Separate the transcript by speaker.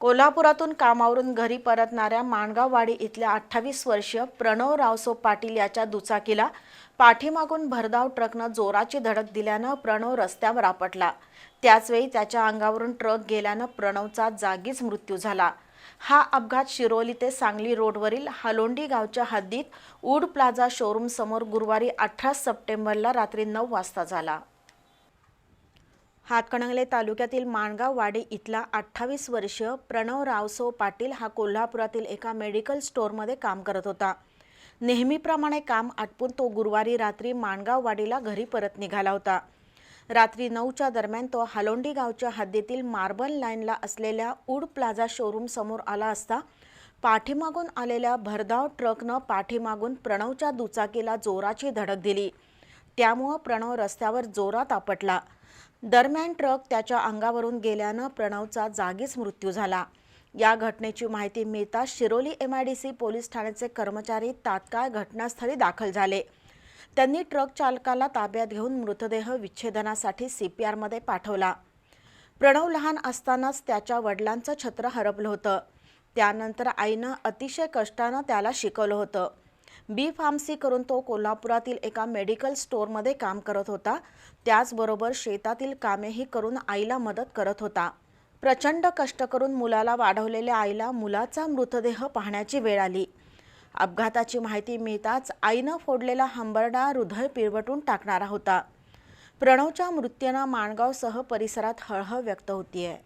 Speaker 1: कोल्हापुरातून कामावरून घरी परतणाऱ्या माणगाववाडी इथल्या अठ्ठावीस वर्षीय प्रणव रावसो पाटील याच्या दुचाकीला पाठीमागून भरधाव ट्रकनं जोराची धडक दिल्यानं प्रणव रस्त्यावर आपटला. त्याचवेळी त्याच्या अंगावरून ट्रक गेल्यानं प्रणवचा जागीच मृत्यू झाला. हा अपघात शिरोली ते सांगली रोडवरील हालोंडी गावच्या हद्दीत वूड प्लाझा शोरूम समोर गुरुवारी अठरा सप्टेंबरला रात्री नऊ वाजता झाला. हातकणंगले तालुक्यातील माणगाव वाडी इथला अठ्ठावीस वर्षीय प्रणव रावसो पाटील हा कोल्हापुरातील एका मेडिकल स्टोअरमध्ये काम करत होता. नेहमीप्रमाणे काम आटपून तो गुरुवारी रात्री माणगाव वाडीला घरी परत निघाला होता. रात्री नऊच्या दरम्यान तो हालोंडी गावच्या हद्दीतील मार्बल लाईनला असलेल्या उड प्लाझा शोरूम समोर आला असता पाठीमागून आलेल्या भरधाव ट्रकनं पाठीमागून प्रणवच्या दुचाकीला जोराची धडक दिली. त्यामुळं प्रणव रस्त्यावर जोरात आपटला. दरम्यान ट्रक त्याच्या अंगावरून गेल्यानं प्रणवचा जागीच मृत्यू झाला. या घटनेची माहिती मिळताच Shiroli M I D C police ठाण्याचे कर्मचारी तात्काळ घटनास्थळी दाखल झाले. त्यांनी ट्रक चालकाला ताब्यात घेऊन मृतदेह विच्छेदनासाठी सी पी आरमध्ये पाठवला. प्रणव लहान असतानाच त्याच्या वडिलांचं छत्र हरपलं होतं. त्यानंतर आईनं अतिशय कष्टानं त्याला शिकवलं होतं. बी फार्मसी करून तो कोल्हापुरातील एका मेडिकल स्टोअरमध्ये काम करत होता. त्याचबरोबर शेतातील कामेही करून आईला मदत करत होता. प्रचंड कष्ट करून मुलाला वाढवलेल्या आईला मुलाचा मृतदेह पाहण्याची वेळ आली. अपघाताची माहिती मिळताच आईनं फोडलेला हंबरडा हृदय पिरवटून टाकणारा होता. प्रणवच्या मृत्यूनं माणगावसह परिसरात हळहळ व्यक्त होतीये.